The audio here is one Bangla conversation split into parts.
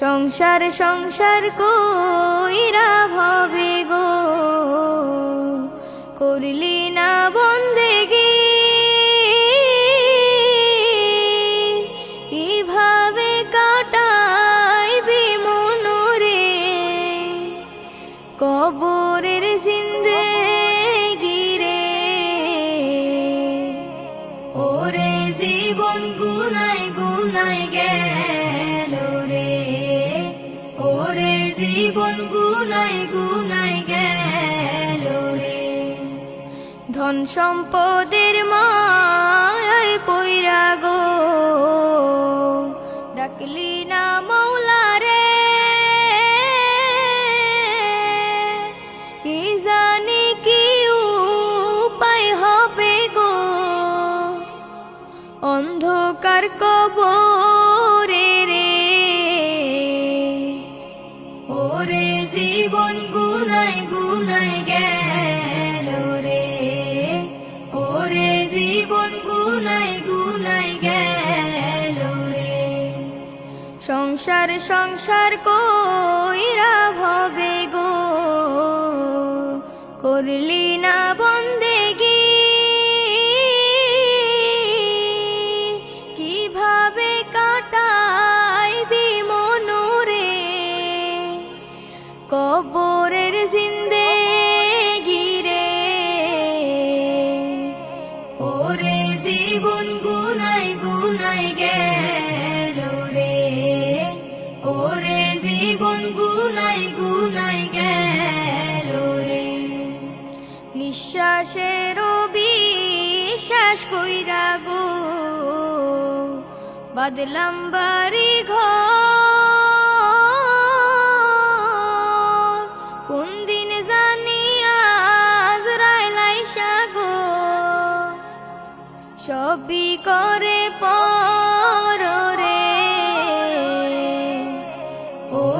সংসার সংসার কইরা ভবে গো। করলি না বন্দেগি কীভাবে কাটাইবি মনোরে। কবরের জিন্দে গিরে। ওরে জীবন গুনাই গুনাই গেল জীবন গুনাই গুনাই গেল রে। ধন সম্পদের মায় পৈরা গো। ডাকলি না মৌলা রে। কি জানি কি উপায় হবে গো। অন্ধকার কবরে রে সংসার সংসার কইরা ভবে গো। করলি না বন্দেগি। কীভাবে কাটাইবি মনোরে? কবরের জিন্দে গিরে ওরে জীবন গুনাই গুনাই গেল জীবন গুনাই গুনাই গেল রে। নিঃশ্বাসের বিশ্বাস কইরা গো, বাদলাম বাড়ি ঘর। কোন দিন জানি আজ রায় রাইলাইসা গো, সবই করে পর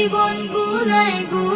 জীবন গুনায় গো।